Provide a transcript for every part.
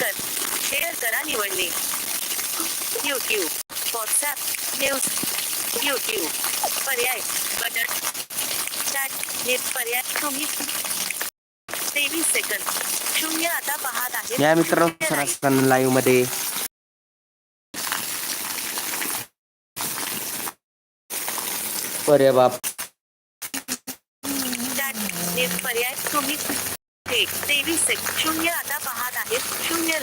कर शेअर करा निवडणे यूट्यूब व्हॉट्सॲप न्यूज़ यूट्यूब पर्याय. बटन चॅट नेट पर्याय. तुम्ही तेवीस सेकंद शून्य आता पाहत आहे. या मित्रांनो सर असताना लाईव्ह मध्ये. अरे बाप. चॅट पर्याय. तुम्ही थेट तेवीस शून्य आता पाहत आहेत शून्य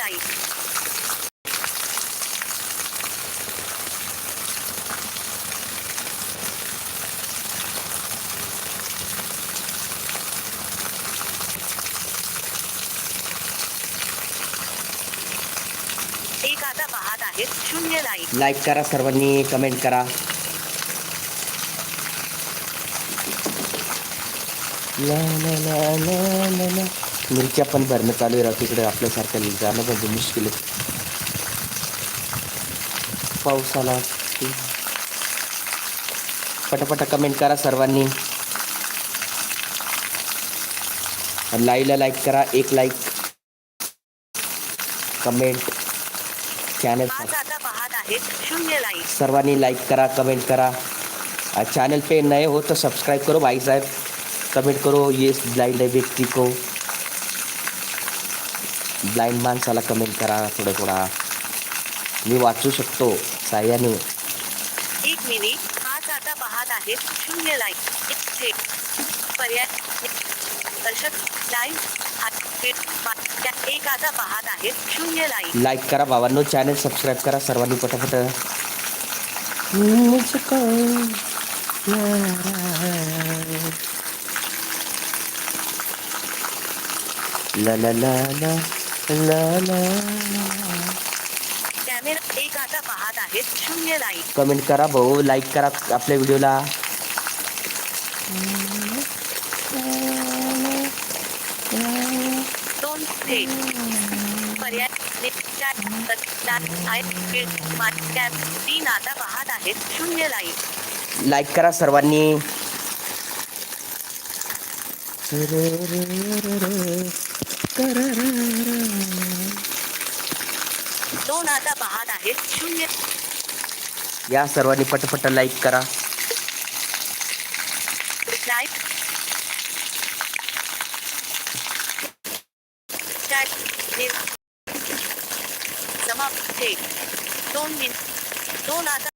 एक आता शून्य करा सर्वांनी कमेंट करा. ला ला ला ला ला ला. मिरच्या पण भरणं चालू आहे राव तिकडे. आपल्यासारखं जाणं म्हणजे मुश्किल की. पटापटा कमेंट करा सर्वांनी. लाईव्हला लाईक करा. एक लाईक कमेंट चॅनल लाईक सर्वांनी लाइक करा कमेंट करा. चैनल पे नए हो तो सब्सक्राइब करो भाई साहब. कमेंट करो ये ब्लाइंड है व्यक्ति को। ब्लाइंड माणसाला कमेंट करा थोडं थोडा मी वाचू शकतो साह्याने। एक मिनिट पाच आता पाहत आहेत. शून्य लाईक थेट पर्याय दर्शक लाईव्ह एक आता पाहत आहेत. शून्य लाईक लाईक करा भावांनो चॅनल सबस्क्राईब करा सर्वांनी पटापट. ला ला ला ला ला ला कॅमेरा एक आता पाहत आहेत. शून्य लाईक कमेंट करा भाऊ लाईक करा आपल्या व्हिडिओला. दोन थेट पर्याय तीन आता पाहत आहेत. शून्य लाईक लाईक करा सर्वांनी. दोन आता पाहत आहेत शून्य. या सर्वांनी पटपट लाईक करा. लाईक चॅट समाप्त थेट दोन मिनिट दोन आता